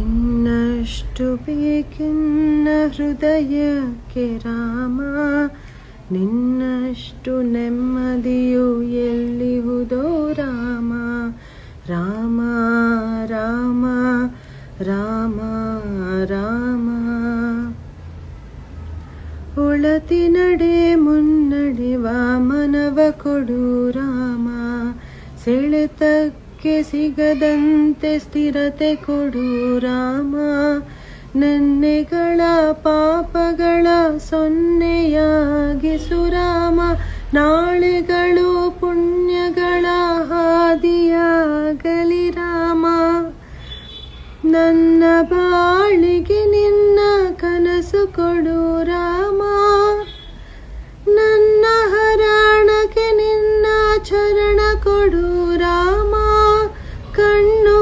ಇನ್ನಷ್ಟು ಬೇಕಿನ್ನ ಹೃದಯಕ್ಕೆ ರಾಮ? ನಿನ್ನಷ್ಟು ನೆಮ್ಮದಿಯು ಎಲ್ಲಿಹುದೋ ರಾಮ? ರಾಮ ರಾಮ ರಾಮ ರಾಮ. ಉಳತಿ ನಡೆ ಮುನ್ನಡೆವ ಮನವ ಕೊಡು ರಾಮ. ಸೆಳೆತಕ್ಕೆ ಸಿಗದಂತೆ ಸ್ಥಿರತೆ ಕೊಡು ರಾಮ. ನನ್ನೆಗಳ ಪಾಪಗಳ ಸೊನ್ನೆಯಾಗಿಸು ರಾಮ. ನಾಳೆಗಳು ಪುಣ್ಯಗಳ ಹಾದಿಯಾಗಲಿ ರಾಮ. ನನ್ನ ಬಾಳಿಗೆ ನಿನ್ನ ಕನಸು ಕೊಡು ರಾಮ.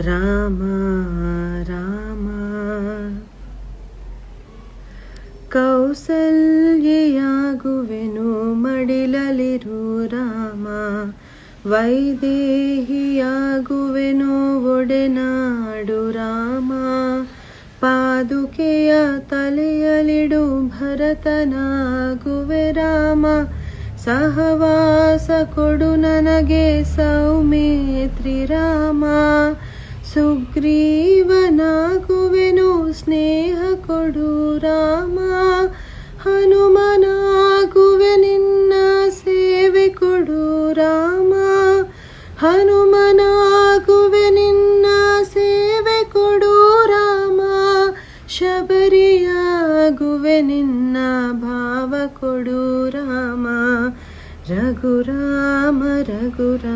ರಾಮ ರಾಮ. ಕೌಸಲ್ಯಾಗುವೆನು ಮಡಿಲಲಿರು ರಾಮ. ವೈದೇಹಿಯಾಗುವೆನು, ಒಡೆನಾಡು ರಾಮ. ಪಾದುಕೆಯ ತಲೆಯಲಿಡು ಭರತನಾಗುವೆ ರಾಮ. ಸಹವಾಸ ಕೊಡು ನನಗೆ, ಸೌಮೇತ್ರಿ ರಾಮ. ಸುಗ್ರೀವನಾಗುವೆನು, ಸ್ನೇಹ ಕೊಡು ರಾಮ. ಹನುಮನಾಗುವೆ, ನಿನ್ನ ಸೇವೆ ಕೊಡು ರಾಮ. ಹನುಮನಾಗುವೆ, ನಿನ್ನ ಸೇವೆ ಕೊಡು ರಾಮ. ಶಬರಿಯಾಗುವೆ, ನಿನ್ನ ಭಾವ ಕೊಡು ರಾಮ. ರಘುರಾಮ ರಘುರಾಮ.